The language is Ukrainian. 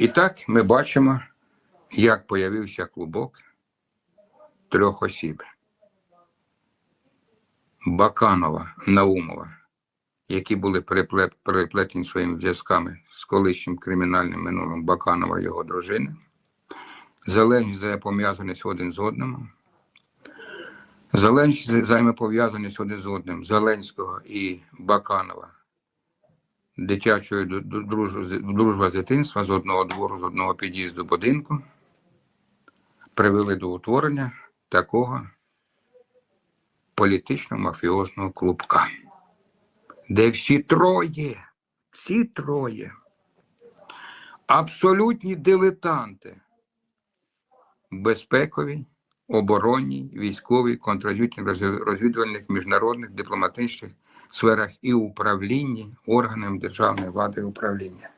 І так ми бачимо, як появився клубок трьох осіб. Баканова, Наумова, які були переплет- переплетені своїми зв'язками з колишнім кримінальним минулим Баканова і його дружини, залежність взаємопов'язаність один з одним, залежність взаємопов'язаність один з одним Зеленського і Баканова, дитячої дружба з дитинства з одного двору, з одного під'їзду будинку, привели до утворення такого політично-мафіозного клубка, де всі троє, всі троє, абсолютні дилетанти, безпековій, оборонній, військовій, контррозвідувальних, розвідувальних, міжнародних, дипломатичних сферах і управлінні органами державної влади і управління.